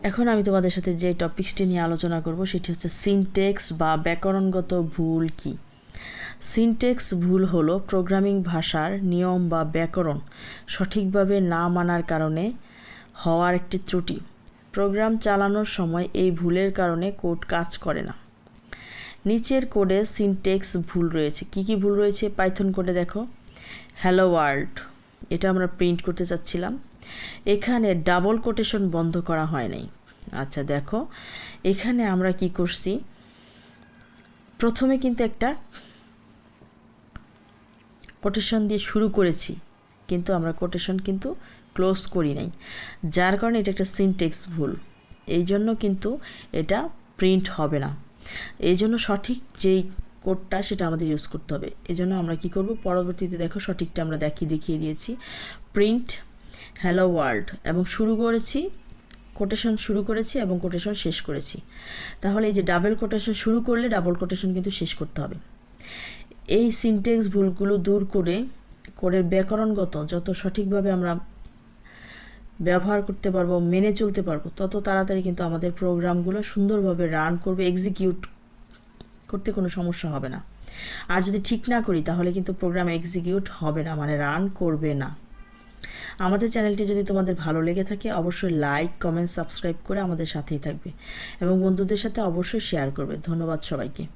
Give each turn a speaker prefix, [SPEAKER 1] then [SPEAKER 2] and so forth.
[SPEAKER 1] এখন আমি তোমাদের সাথে যে টপিক্সটি নিয়ে আলোচনা করব, সেটি হচ্ছে সিনটেক্স বা ব্যাকরণগত ভুল কি। সিনটেক্স ভুল হলো প্রোগ্রামিং ভাষার নিয়ম বা ব্যাকরণ সঠিকভাবে না মানার কারণে হওয়ার একটি ত্রুটি। প্রোগ্রাম চালানোর সময় এই ভুলের কারণে কোড কাজ করে না। নিচের কোডে সিনটেক্স ভুল রয়েছে। কি কি ভুল রয়েছে? পাইথন কোডে দেখো। হ্যালো ওয়ার্ল্ড এটা আমরা প্রিন্ট করতে চাচ্ছিলাম। এখানে ডাবল কোটেশন বন্ধ করা হয় নাই। আচ্ছা দেখো, এখানে আমরা কি করছি? প্রথমে কিন্তু একটা কোটেশন দিয়ে শুরু করেছি, কিন্তু আমরা কোটেশন কিন্তু ক্লোজ করি নাই। যার কারণে এটা একটা সিনটেক্স ভুল। এই জন্য কিন্তু এটা প্রিন্ট হবে না। এই জন্য সঠিক যেই কোডটা সেটা আমাদের ইউজ করতে হবে। এই জন্য আমরা কি করব? পরবর্তীতে দেখো সঠিকটা আমরা দেখিয়ে দেখিয়ে দিয়েছি। প্রিন্ট হ্যালো ওয়ার্ল্ড এবং শুরু করেছি কোটেশন শুরু করেছি এবং কোটেশন শেষ করেছি। তাহলে এই যে ডাবল কোটেশন শুরু করলে ডাবল কোটেশন কিন্তু শেষ করতে হবে। এই সিনটেক্স ভুলগুলো দূর করে কোডের ব্যাকরণগত যত সঠিকভাবে আমরা ব্যবহার করতে পারব, মেনে চলতে পারব, তত তাড়াতাড়ি কিন্তু আমাদের প্রোগ্রামগুলো সুন্দরভাবে রান করবে এক্সিকিউট করতে কোনো সমস্যা হবে না। আর যদি ঠিক না করি, তাহলে কিন্তু প্রোগ্রাম এক্সিকিউট হবে না মানে রান করবে না। আমাদের চ্যানেলটি যদি তোমাদের ভালো লেগে থাকে, অবশ্যই লাইক কমেন্ট সাবস্ক্রাইব করে আমাদের সাথেই থাকবে। এবং বন্ধুদের সাথে অবশ্যই শেয়ার করবে। ধন্যবাদ সবাইকে।